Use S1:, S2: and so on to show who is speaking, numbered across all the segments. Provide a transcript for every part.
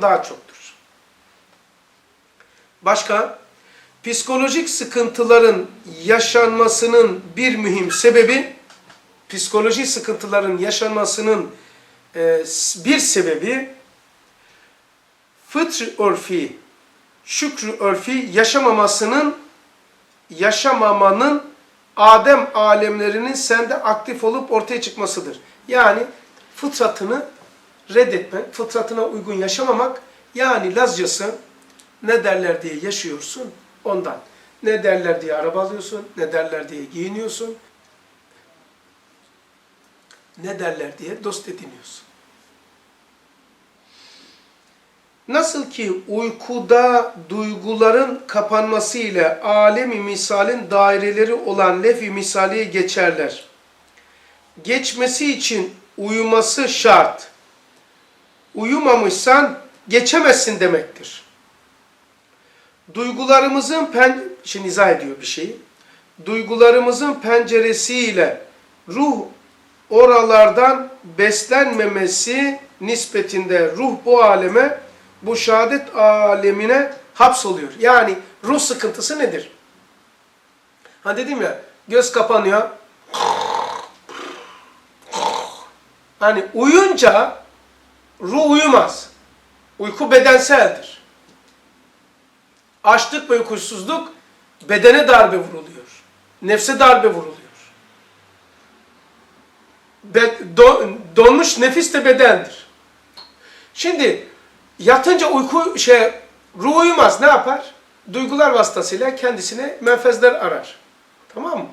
S1: daha çoktur. Başka, psikolojik sıkıntıların yaşanmasının bir mühim sebebi, psikolojik sıkıntıların yaşanmasının e, bir sebebi, fıtr örfi, şükrü örfi yaşamamasının, yaşamamanın Adem alemlerinin sende aktif olup ortaya çıkmasıdır. Yani fıtratını reddetmek, fıtratına uygun yaşamamak, yani Lazcası ne derler diye yaşıyorsun ondan. Ne derler diye araba alıyorsun, ne derler diye giyiniyorsun, ne derler diye dost ediniyorsun. Nasıl ki uykuda duyguların kapanması ile alemi misalin daireleri olan lef-i misaliye geçerler. Geçmesi için uyuması şart. Uyumamışsan geçemezsin demektir. Duygularımızın pen şimdi izah ediyor bir şeyi. Duygularımızın penceresiyle ruh oralardan beslenmemesi nispetinde ruh bu aleme bu şehadet alemine hapsoluyor. Yani ruh sıkıntısı nedir? Ha dedim ya göz kapanıyor. Hani uyunca ruh uyumaz. Uyku bedenseldir. Açlık ve uykusuzluk bedene darbe vuruluyor. Nefse darbe vuruluyor. Be, do, donmuş nefis de bedendir. Şimdi yatınca uyku şey ruh uyumaz ne yapar? Duygular vasıtasıyla kendisine menfezler arar. Tamam mı?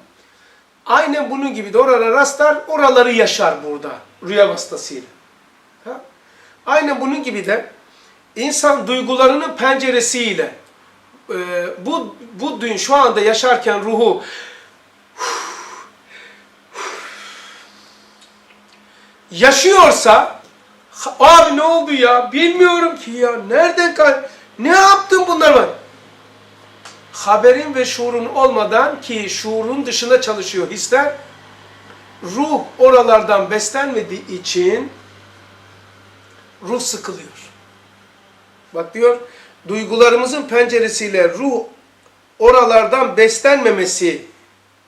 S1: Aynen bunun gibi de oralara rastlar, oraları yaşar burada rüya vasıtasıyla. Aynen bunun gibi de insan duygularının penceresiyle e, bu bu dün şu anda yaşarken ruhu yaşıyorsa abi ne oldu ya? Bilmiyorum ki ya. Nereden kay ne yaptın bunlar var haberin ve şuurun olmadan ki şuurun dışında çalışıyor hisler ruh oralardan beslenmediği için ruh sıkılıyor. Bak diyor, duygularımızın penceresiyle ruh oralardan beslenmemesi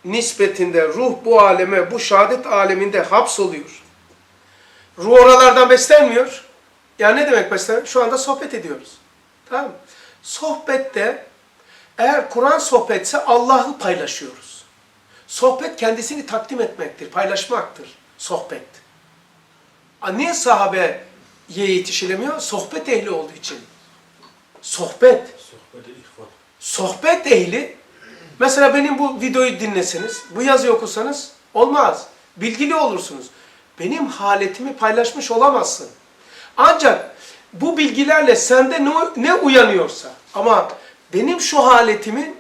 S1: nispetinde ruh bu aleme, bu şehadet aleminde hapsoluyor. Ruh oralardan beslenmiyor. Yani ne demek beslenmiyor? Şu anda sohbet ediyoruz. Tamam mı? Sohbette eğer Kur'an sohbetse Allah'ı paylaşıyoruz. Sohbet kendisini takdim etmektir, paylaşmaktır. Sohbet. Niye sahabeye yetişilemiyor? Sohbet ehli olduğu için. Sohbet. Sohbet ehli. Mesela benim bu videoyu dinleseniz, bu yazıyı okusanız olmaz. Bilgili olursunuz. Benim haletimi paylaşmış olamazsın. Ancak bu bilgilerle sende ne, ne uyanıyorsa ama benim şu haletimin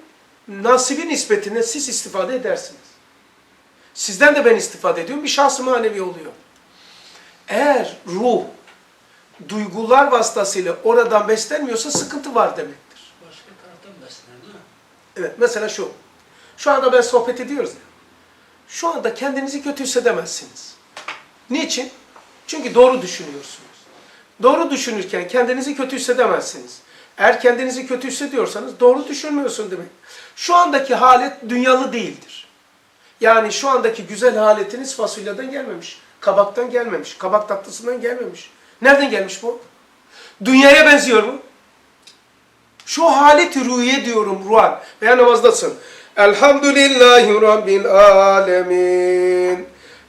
S1: nasibi nispetinde siz istifade edersiniz. Sizden de ben istifade ediyorum. Bir şahsı manevi oluyor. Eğer ruh duygular vasıtasıyla oradan beslenmiyorsa sıkıntı var demektir.
S2: Başka taraftan beslenir değil mi?
S1: Evet mesela şu. Şu anda ben sohbet ediyoruz ya. Şu anda kendinizi kötü hissedemezsiniz. Niçin? Çünkü doğru düşünüyorsunuz. Doğru düşünürken kendinizi kötü hissedemezsiniz. Eğer kendinizi kötü hissediyorsanız doğru düşünmüyorsun demek. Şu andaki halet dünyalı değildir. Yani şu andaki güzel haletiniz fasulyeden gelmemiş. Kabaktan gelmemiş. Kabak tatlısından gelmemiş. Nereden gelmiş bu? Dünyaya benziyor mu? Şu haleti ruhiye diyorum ruhan. Veya namazdasın. Elhamdülillahi Rabbil alemin.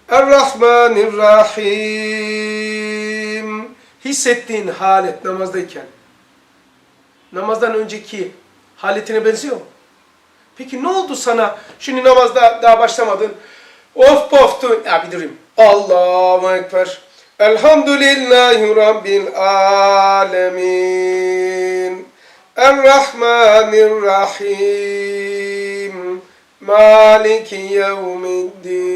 S1: Errahmanirrahim. Hissettiğin halet namazdayken. Namazdan önceki haletine benziyor mu? Peki ne oldu sana? Şimdi namazda daha başlamadın. Of poftu. Ya bir durayım. Allahu Ekber. Elhamdülillahi Rabbil alemin. Errahmanirrahim. Maliki yevmiddin.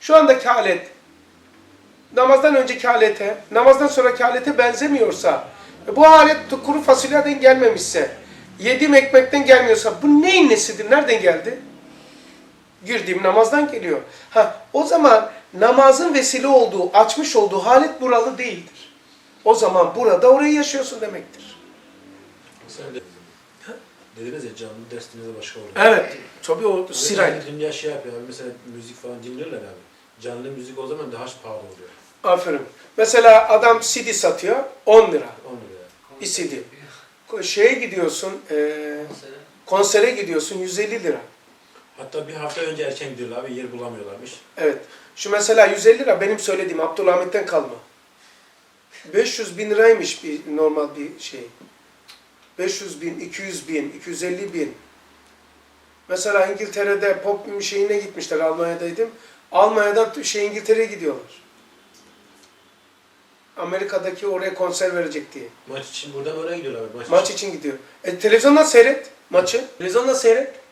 S1: Şu andaki halet namazdan önceki halete, namazdan sonraki halete benzemiyorsa, bu halet kuru fasulyeden gelmemişse, yediğim ekmekten gelmiyorsa bu neyin nesidir? Nereden geldi? Girdiğim namazdan geliyor. Ha, o zaman namazın vesile olduğu, açmış olduğu halet buralı değildir. O zaman burada orayı yaşıyorsun demektir.
S2: Sen de dediniz ya canlı dersinize başka oluyor.
S1: Evet. Tabii o sırayla.
S2: Yani dünya şey yapıyor mesela müzik falan dinliyorlar abi. Canlı müzik o zaman daha pahalı oluyor.
S1: Aferin. Mesela adam CD satıyor 10 lira
S2: 10 liraya.
S1: bir CD. Şeye gidiyorsun, eee, konsere gidiyorsun 150 lira.
S2: Hatta bir hafta önce erken gidiyorlar abi yer bulamıyorlarmış.
S1: Evet. Şu mesela 150 lira benim söylediğim Abdülhamit'ten kalma. 500 bin liraymış bir normal bir şey. 500 bin, 200 bin, 250 bin. Mesela İngiltere'de pop bir şeyine gitmişler Almanya'daydım. Almanya'dan şey İngiltere'ye gidiyorlar. Amerika'daki oraya konser verecek diye.
S2: Maç için buradan oraya gidiyorlar. Maç,
S1: Maç için gidiyor. E, televizyondan seyret maçı. Televizyondan seyret.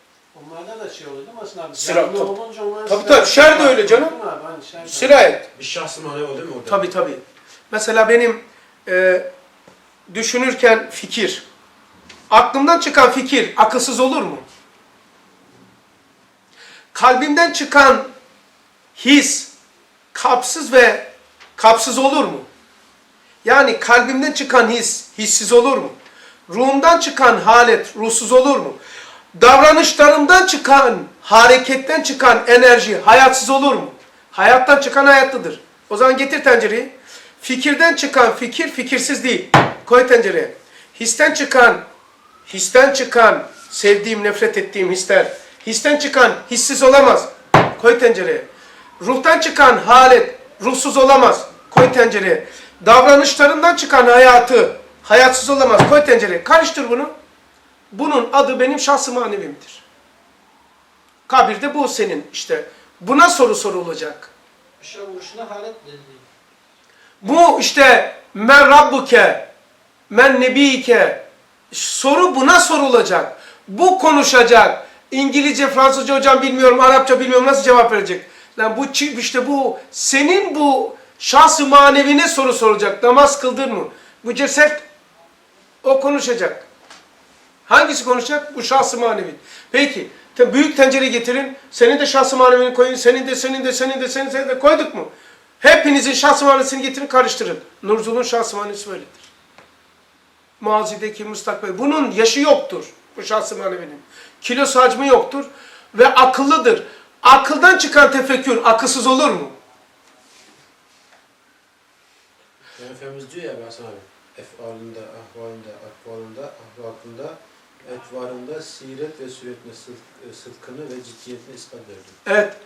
S3: Şey oluyor değil mi Aslında abi?
S1: Sıra- tabii.
S3: olunca onlar
S1: Tabii,
S3: sıra-
S1: tabii. Şer de öyle canım.
S3: Değil mi abi? Hani şer de-
S1: Sirayet.
S2: Bir şahsı manevi o değil mi orada?
S1: Tabii tabii. Mesela benim e, düşünürken fikir, aklımdan çıkan fikir akılsız olur mu? Kalbimden çıkan his kapsız ve kapsız olur mu? Yani kalbimden çıkan his hissiz olur mu? Ruhumdan çıkan halet ruhsuz olur mu? Davranışlarımdan çıkan, hareketten çıkan enerji hayatsız olur mu? Hayattan çıkan hayatlıdır. O zaman getir tencereyi. Fikirden çıkan fikir fikirsiz değil. Koy tencereye. Histen çıkan, histen çıkan, sevdiğim, nefret ettiğim hisler. Histen çıkan hissiz olamaz. Koy tencereye. Ruhtan çıkan halet ruhsuz olamaz. Koy tencereye. Davranışlarından çıkan hayatı hayatsız olamaz. Koy tencereye. Karıştır bunu. Bunun adı benim şahsı manevimdir. Kabirde bu senin işte. Buna soru sorulacak.
S3: Vuruşuna halet.
S1: Bu işte men rabbuke, men nebiyike soru buna sorulacak. Bu konuşacak. İngilizce, Fransızca hocam bilmiyorum, Arapça bilmiyorum nasıl cevap verecek. Lan bu işte bu senin bu şahsı manevine soru soracak. Namaz kıldın mı? Bu ceset o konuşacak. Hangisi konuşacak? Bu şahsı manevi. Peki büyük tencere getirin. Senin de şahsı manevini koyun. Senin de senin de senin de senin, senin de koyduk mu? Hepinizin şahsı manevini getirin karıştırın. Nurzul'un şahsı manevisi böyledir. Mazideki müstakbel. Bunun yaşı yoktur. Bu şahsı manevinin. Kilosu hacmi yoktur. Ve akıllıdır. Akıldan çıkan tefekkür akılsız olur mu?
S2: Efendimiz diyor ya Hasan abi. Efalinde, ahvalinde, akvalinde, ahlakında, etvarında, siret ve süretine e, sıdkını ve ciddiyetini ispat verdi.
S1: Evet.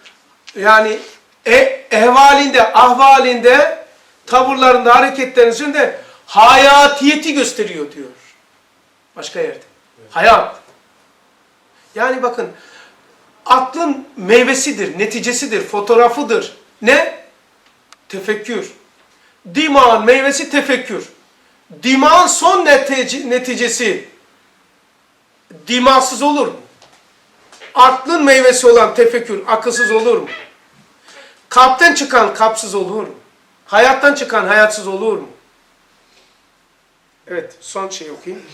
S1: Yani e, ehvalinde, ahvalinde, tavırlarında, hareketlerinde hayatiyeti gösteriyor diyor. Başka yerde. Hayat. Yani bakın aklın meyvesidir, neticesidir, fotoğrafıdır. Ne? Tefekkür. Dimağın meyvesi tefekkür. Dimağın son netice- neticesi dimaksız olur mu? Aklın meyvesi olan tefekkür akılsız olur mu? Kalpten çıkan kapsız olur mu? Hayattan çıkan hayatsız olur mu? Evet, son şey okuyayım.